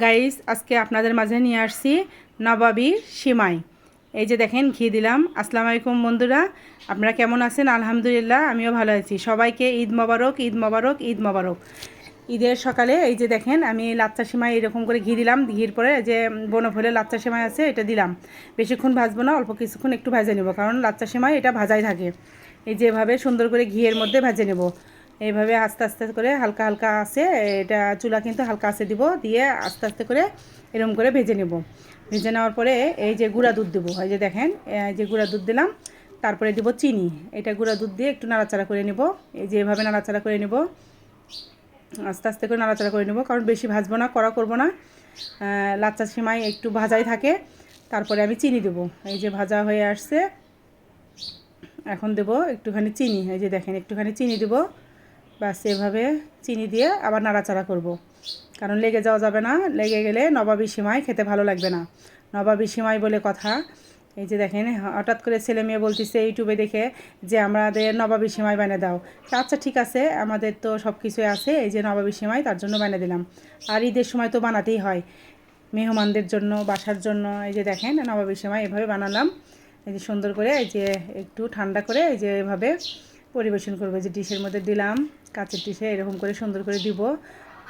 Guys আজকে আপনাদের মাঝে নিয়ে আসছি নবাবী সিমাই। এই যে দেখেন, ঘি দিলাম। আসসালামু আলাইকুম বন্ধুরা, আপনারা কেমন আছেন? আলহামদুলিল্লাহ, আমিও ভালো আছি। সবাইকে ঈদ মোবারক ঈদ মোবারক ঈদ মোবারক। ঈদের সকালে এই যে দেখেন, আমি লাচ্চা সিমাই এরকম করে ঘি দিলাম। ঘির পরে যে বনফলে লাচ্চা সিমাই আছে, এটা দিলাম। বেশিক্ষণ ভাজবো না, অল্প কিছুক্ষণ একটু ভেজে নেব, কারণ লাচ্চা সিমাই এটা ভাজাই থাকে। এই যেভাবে সুন্দর করে ঘিয়ের মধ্যে ভেজে নেব। এইভাবে আস্তে আস্তে করে হালকা হালকা আছে, এটা চুলা কিন্তু হালকা আছে দিব, দিয়ে আস্তে আস্তে করে এরকম করে ভেজে নেব। ভেজে নেওয়ার পরে এই যে গুঁড়া দুধ দেবো, এই যে দেখেন, এই যে গুঁড়া দুধ দিলাম, তারপরে দিব চিনি। এটা গুঁড়া দুধ দিয়ে একটু নাড়াচাড়া করে নেব, এই যে এভাবে নাড়াচাড়া করে নেব। আস্তে আস্তে করে নাড়াচাড়া করে নেব, কারণ বেশি ভাজবো না, কড়া করব না। লাচ্চা সিমাই একটু ভাজাই থাকে, তারপরে আমি চিনি দেবো। এই যে ভাজা হয়ে আসছে, এখন দেব একটুখানি চিনি, এই যে দেখেন একটুখানি চিনি দেবো। বাস এভাবে চিনি দিয়ে আবার নাড়াচাড়া করব। কারণ লেগে যাওয়া যাবে না, লেগে গেলে নবাবী সিমাই খেতে ভালো লাগবে না। নবাবী সিমাই বলে কথা। এই যে দেখেন, হঠাৎ করে ছেলে মেয়ে বলতেছে ইউটিউবে দেখে যে, আমাদের নবাবী সিমাই বানিয়ে দাও। আচ্ছা ঠিক আছে, আমাদের তো সব কিছুই আছে, এই যে নবাবী সিমাই তার জন্য বানিয়ে দিলাম। আর ঈদের সময় তো বানাতেই হয়। মেহমানদের জন্য, বাসার জন্য, এই যে দেখেন, নবাবী সিমাই এভাবে বানালাম। এই যে সুন্দর করে, এই যে একটু ঠান্ডা করে, এই যে এভাবে পরিবেশন করব। যে ডিশের মধ্যে দিলাম, কাঁচের ডিশে এরকম করে সুন্দর করে দিব।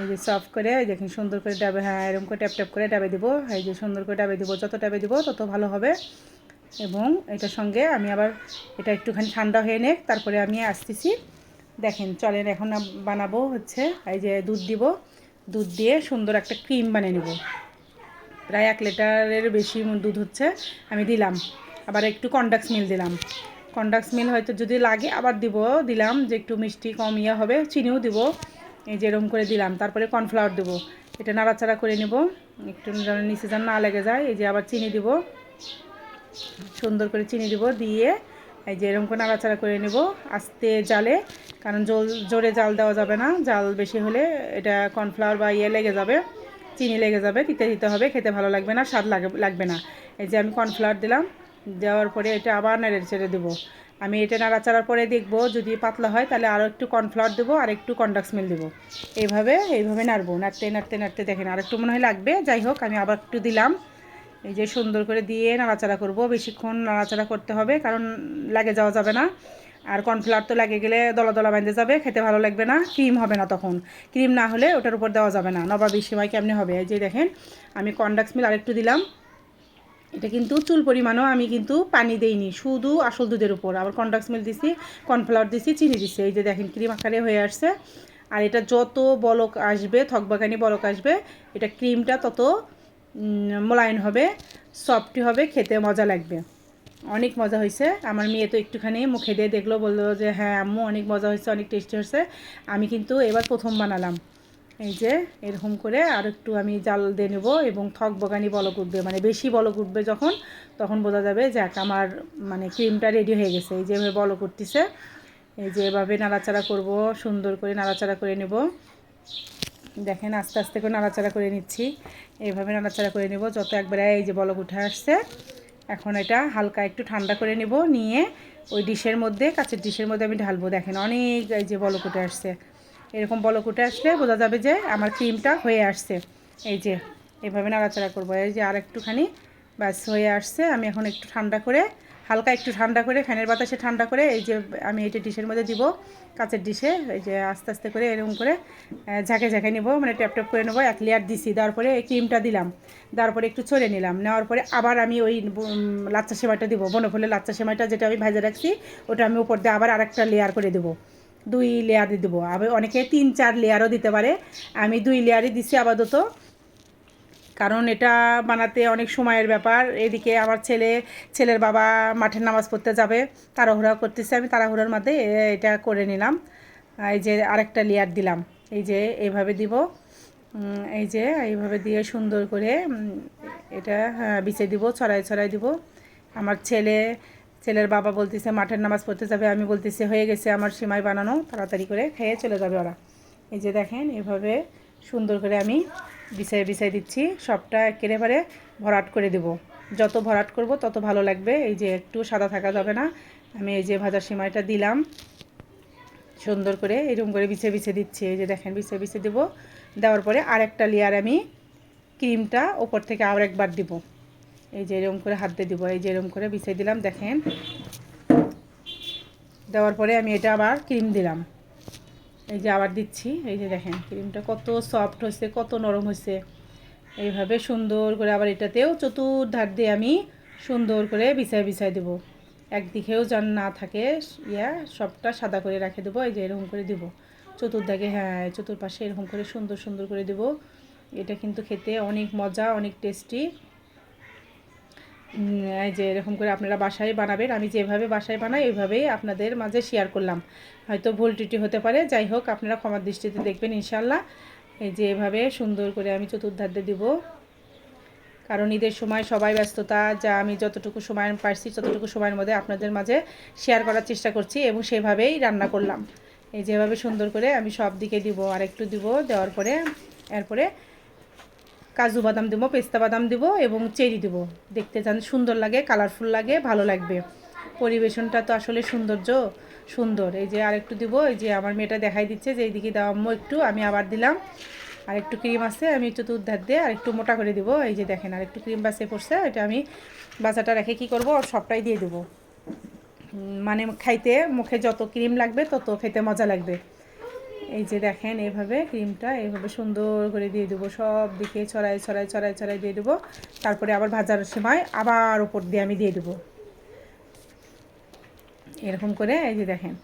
এই যে সফট করে, এই দেখেন সুন্দর করে ডাবে হ্যাঁ এরকম করে ট্যাপ ট্যাপ করে ডাবে দিব। এই যে সুন্দর করে ডাবে দিব, যত ডাবে দিব তত ভালো হবে। এবং এটার সঙ্গে আমি আবার এটা একটুখানি ঠান্ডা হয়ে নেক, তারপরে আমি আসতেছি। দেখেন, চলেন এখন বানাবো হচ্ছে, এই যে দুধ দিব। দুধ দিয়ে সুন্দর একটা ক্রিম বানিয়ে নেব। প্রায় এক লিটারের বেশি দুধ হচ্ছে, আমি দিলাম। আবার একটু কন্ডাক্স মিল দিলাম। কন্ডাক্স মিল হয়তো যদি লাগে, আবার দিব, দিলাম, যে একটু মিষ্টি কম ইয়ে হবে, চিনিও দিব। এই যে এরকম করে দিলাম, তারপরে কর্নফ্লাওয়ার দেবো। এটা নাড়াচাড়া করে নেব। একটু নিচে যেন না লেগে যায়, এই যে আবার চিনি দিব। সুন্দর করে চিনি দিব, দিয়ে এই যে এরকম করে নাড়াচাড়া করে নেব, আস্তে জালে, কারণ জল, জোরে জাল দেওয়া যাবে না। জাল বেশি হলে এটা কর্নফ্লাওয়ার বা ইয়ে লেগে যাবে, চিনি লেগে যাবে, তিতে দিতে হবে, খেতে ভালো লাগবে না, স্বাদ লাগে, লাগবে না। এই যে আমি কর্নফ্লাওয়ার দিলাম। দেওয়ার পরে এটা আবার নেড়ে ছেড়ে দেবো। আমি এটা নাড়াচাড়ার পরে দেখব, যদি পাতলা হয় তাহলে আরও একটু কর্নফ্লাওয়ার দেবো, আর একটু কন্ডাক্স মিল দেবো। এইভাবে এইভাবে নাড়বো। নাড়তে নাড়তে নাড়তে দেখেন আর একটু মনে হয় লাগবে। যাই হোক, আমি আবার একটু দিলাম। এই যে সুন্দর করে দিয়ে নাড়াচাড়া করব। বেশিক্ষণ নাড়াচাড়া করতে হবে, কারণ লাগে যাওয়া যাবে না। আর কর্নফ্লাওয়ার তো লাগে গেলে দলা দলা বেঁধে যাবে, খেতে ভালো লাগবে না ক্রিম হবে না তখন। ক্রিম না হলে ওটার উপর দেওয়া যাবে না। নবাবী সেমাই কেমনি হবে? এই যে দেখেন, আমি কন্ডাক্স মিল আরেকটু দিলাম। এটা কিন্তু চুল পরিমাণও আমি কিন্তু পানি দেইনি, শুধু আসল দুধের উপর। আবার কন্ডাক্স মিল দিছি, কর্নফ্লাওয়ার দিছি, চিনি দিছি। এই যে দেখেন ক্রিম আকারে হয়ে আসছে। আর এটা যত বলক আসবে থকবাগানি বলক আসবে, এটা ক্রিমটা তত মোলায়েম হবে, সফট হবে, খেতে মজা লাগবে। অনেক মজা হয়েছে। আমার মেয়ে তো একটুখানি মুখে দিয়ে দেখল, বলল যে হ্যাঁ আম্মু, অনেক মজা হয়েছে, অনেক টেস্টি হয়েছে। আমি কিন্তু এবার প্রথম বানালাম। এই যে, এরকম করে আর একটু আমি জাল দিয়ে নেব এবং থক বগানি বলক উঠবে মানে বেশি বলক উঠবে যখন, তখন বোঝা যাবে যে এক আমার মানে ক্রিমটা রেডি হয়ে গেছে। এই যে এভাবে বলক উঠতেছে, এই যে এভাবে নাড়াচাড়া করব, সুন্দর করে নাড়াচাড়া করে নেব। দেখেন আস্তে আস্তে করে নাড়াচাড়া করে নিচ্ছি। এইভাবে নাড়াচাড়া করে নেব, যত একবারে এই যে বলক উঠে আসছে। এখন এটা হালকা একটু ঠান্ডা করে নেব, নিয়ে ওই ডিশের মধ্যে, কাঁচের ডিশের মধ্যে আমি ঢালবো। দেখেন অনেক এই যে বলক উঠে আসছে। এরকম বলক উঠে আসলে বোঝা যাবে যে আমার ক্রিমটা হয়ে আসছে। এই যে, এভাবে নাড়াচাড়া করব। এই যে আর একটুখানি ব্যাস, হয়ে আসছে। আমি এখন একটু ঠান্ডা করে, হালকা একটু ঠান্ডা করে, ফ্যানের বাতাসে ঠান্ডা করে, এই যে আমি এইটা ডিশের মধ্যে দিব, কাঁচের ডিশে, এই যে আস্তে আস্তে করে এরকম করে ঝাঁকে ঝাঁকে নেব। মানে ট্যাপ ট্যাপ করে নেব, এক লেয়ার দিছি। দেওয়ার পরে এই ক্রিমটা দিলাম। দেওয়ার পরে একটু ছড়ে নিলাম। নেওয়ার পরে আবার আমি ওই লাচ্চা সেমাইটা দিব। বনফুলের লাচ্চা সেমাইটা যেটা আমি ভেজে রাখছি, ওটা আমি উপর দিয়ে আবার আরেকটা লেয়ার করে দেবো। দুই লেয়ার দেবো। আবার অনেকে তিন চার লেয়ারও দিতে পারে। আমি দুই লেয়ারই দিছি আপাতত। কারণ এটা বানাতে অনেক সময়ের ব্যাপার। এদিকে আমার ছেলে ছেলের বাবা মাঠের নামাজ পড়তে যাবে তাড়াহুড়া করতেছে। আমি তাড়াহুড়োর মধ্যে এটা করে নিলাম। এই যে আরেকটা লেয়ার দিলাম। এই যে এইভাবে দিব। এই যে এইভাবে দিয়ে সুন্দর করে এটা হ্যাঁ, বিছে দিব ছড়াই ছড়াই দিব। আমার ছেলে ছেলের বাবা বলতেছে, মাঠের নামাজ পড়তে যাবে, আমি বলতেছি, হয়ে গেছে আমার সিমাই বানানো, তাড়াতাড়ি করে খেয়ে চলে যাবে ওরা। এই যে দেখেন, এভাবে সুন্দর করে আমি বিছাই বিছাই দিচ্ছি, সবটা একেবারে ভরাট করে দেব। যত ভরাট করব, তত ভালো লাগবে। এই যে একটু সাদা থাকা যাবে না, আমি এই যে ভাজা সিমাইটা দিলাম। সুন্দর করে এরকম করে বিছে বিছে দিচ্ছি। এই যে দেখেন, বিছে বিছে দেবো। দেওয়ার পরে আরেকটা লেয়ার আমি ক্রিমটা ওপর থেকে আবার একবার দিব। এই যে এরকম করে হাত দিয়ে দিব, এই যে এরকম করে বিছিয়ে দিলাম, দেখেন। দেওয়ার পরে আমি এটা আবার ক্রিম দিলাম। এই যে আবার দিচ্ছি, এই যে দেখেন, ক্রিমটা কত সফট হয়েছে, কত নরম হয়েছে। এইভাবে সুন্দর করে আবার এটাতেও চতুর্ধার দিয়ে আমি সুন্দর করে বিছায় বিছায় দেবো। একদিকেও যেন না থাকে, ইয়া, সবটা সাদা করে রেখে দেবো, এই যে এরকম করে দিব। চতুর্দিকে হ্যাঁ চতুর্পাশে এরকম করে সুন্দর সুন্দর করে দেবো। এটা কিন্তু খেতে অনেক মজা, অনেক টেস্টি যে এরকম করে আপনারা বাসায় বানাবেন, আমি যেভাবে বাসায় বানাই এইভাবেই আপনাদের মাঝে শেয়ার করলাম। হয়তো ভুল ত্রুটি হতে পারে, যাই হোক, আপনারা ক্ষমার দৃষ্টিতে দেখবেন ইনশাল্লাহ এই যে এভাবে সুন্দর করে আমি চতুর্ধার দিয়ে দিব। কারণ ঈদের সময় সবাই ব্যস্ততা, যা আমি যতটুকু সময় পারছি, ততটুকু সময়ের মধ্যে আপনাদের মাঝে শেয়ার করার চেষ্টা করছি এবং সেভাবেই রান্না করলাম। এই যেভাবে সুন্দর করে আমি সব দিকে দিব আর একটু দিব, দেওয়ার পরে, এরপরে কাজু বাদাম দেবো, পেস্তা বাদাম দেবো এবং চেরি দেবো। দেখতে যেন সুন্দর লাগে কালারফুল লাগে, ভালো লাগবে। পরিবেশনটা তো আসলে সৌন্দর্য, সুন্দর। এই যে আরেকটু দিব, এই যে আমার মেয়েটা দেখাই দিচ্ছে যে এইদিকে দাও আম্মু একটু, আমি আবার দিলাম। আর একটু ক্রিম আছে, আমি একটু চতুর্ধার দিয়ে আর একটু মোটা করে দিব। এই যে দেখেন আর একটু ক্রিম বাসে পড়ছে, এটা আমি বাসাটা রেখে কি করব সবটাই দিয়ে দেবো। মানে খাইতে, মুখে যত ক্রিম লাগবে, তত খেতে মজা লাগবে। এই যে দেখেন এইভাবে ক্রিমটা এইভাবে সুন্দর করে দিয়ে দেবো। সব দিকে ছড়াই ছড়াই ছড়াই ছড়াই দিয়ে দেবো। তারপরে আবার ভাজার সময় আবার উপর দিয়ে আমি দিয়ে দেবো। এরকম করে এই যে দেখেন,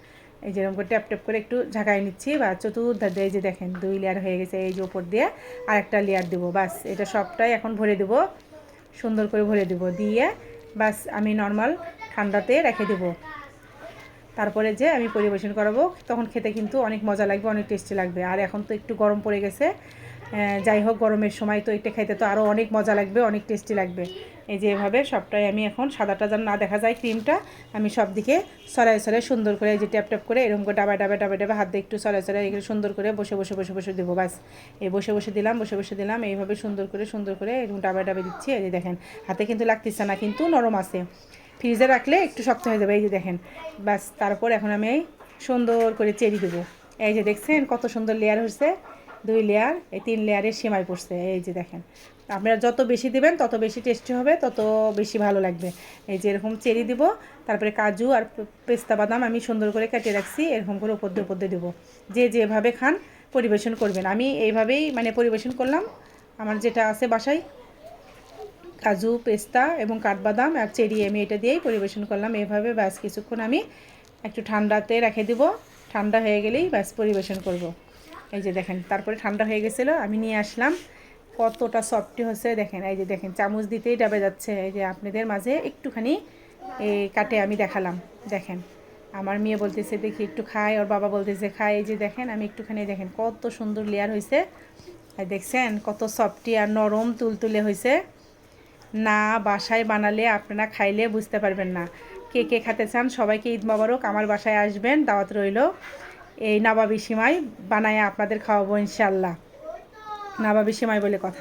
এই যেরকম করে ট্যাপ ট্যাপ করে একটু ঝাঁকাই নিচ্ছি বা চতুর্ধার এই যে দেখেন, দুই লেয়ার হয়ে গেছে এই যে উপর দিয়ে আর একটা লেয়ার দেবো। বাস, এটা সবটাই এখন ভরে দেবো। সুন্দর করে ভরে দেবো। দিয়ে বাস, আমি নর্মাল ঠান্ডাতে রেখে দেবো। তারপরে যে আমি পরিবেশন করাবো, তখন খেতে কিন্তু অনেক মজা লাগবে, অনেক টেস্টি লাগবে। আর এখন তো একটু গরম পড়ে গেছে। যাই হোক, গরমের সময় তো এটা খাইতে তো আরও অনেক মজা লাগবে, অনেক টেস্টি লাগবে। এই যে এভাবে সবটাই আমি এখন সাদাটা যেন না দেখা যায় ক্রিমটা আমি সব দিকে সরাই সরাই সুন্দর করে যে ট্যাপ ট্যাপ করে এরকম করে ডাবায় ডাবায় ডাবায় ডাবায় হাত দিয়ে একটু সরাই সরাই এগুলো সুন্দর করে বসে বসে বসে বসে দেবো বাস এই বসে বসে দিলাম, বসে বসে দিলাম, এইভাবে সুন্দর করে সুন্দর করে এরকম ডাবায় ডাবায় দিচ্ছি। এই যে দেখেন, হাতে কিন্তু লাগতেছে না, কিন্তু নরম আছে। ফ্রিজে রাখলে একটু শক্ত হয়ে যাবে, এই যে দেখেন। বাস তারপর এখন আমি এই সুন্দর করে চেরি দেবো। এই যে দেখছেন কত সুন্দর লেয়ার হয়েছে, দুই লেয়ার এই তিন লেয়ারের সেমাই পড়ছে, এই যে দেখেন। আপনারা যত বেশি দিবেন, তত বেশি টেস্টি হবে, তত বেশি ভালো লাগবে। এই যে এরকম চেরি দিব, তারপরে কাজু আর পেস্তা বাদাম আমি সুন্দর করে কেটে রাখছি, এরকম করে উপর দিয়ে উপর দিয়ে দেবো। যে যেভাবে খান, পরিবেশন করবেন। আমি এইভাবেই মানে পরিবেশন করলাম, আমার যেটা আছে বাসায় কাজু, পেস্তা এবং কাঠবাদাম আর চেরি আমি এটা দিয়েই পরিবেশন করলাম। এভাবে ব্যাস কিছুক্ষণ আমি একটু ঠান্ডাতে রেখে দিব। ঠান্ডা হয়ে গেলেই ব্যাস পরিবেশন করব। এই যে দেখেন, তারপরে ঠান্ডা হয়ে গেছিল, আমি নিয়ে আসলাম। কতটা সফটি হচ্ছে দেখেন, এই যে দেখেন, চামচ দিতেই ডাবে যাচ্ছে। এই যে আপনাদের মাঝে একটুখানি এই কাটে আমি দেখালাম। দেখেন, আমার মেয়ে বলতেছে, দেখি একটু খাই ওর বাবা বলতেছে খাই এই যে দেখেন, আমি একটুখানি দেখেন, কত সুন্দর লেয়ার হয়েছে দেখছেন, কত সফটি আর নরম তুলতুলে হয়েছে না, বাসায় বানালে আপনারা খাইলে বুঝতে পারবেন না। কে কে খেতে চান সবাইকে ঈদ মোবারক। আমার বাসায় আসবেন, দাওয়াত রইল। এই নবাবি সিমাই বানায় আপনাদের খাওয়াবো ইনশাল্লাহ নবাবি সিমাই বলে কথা।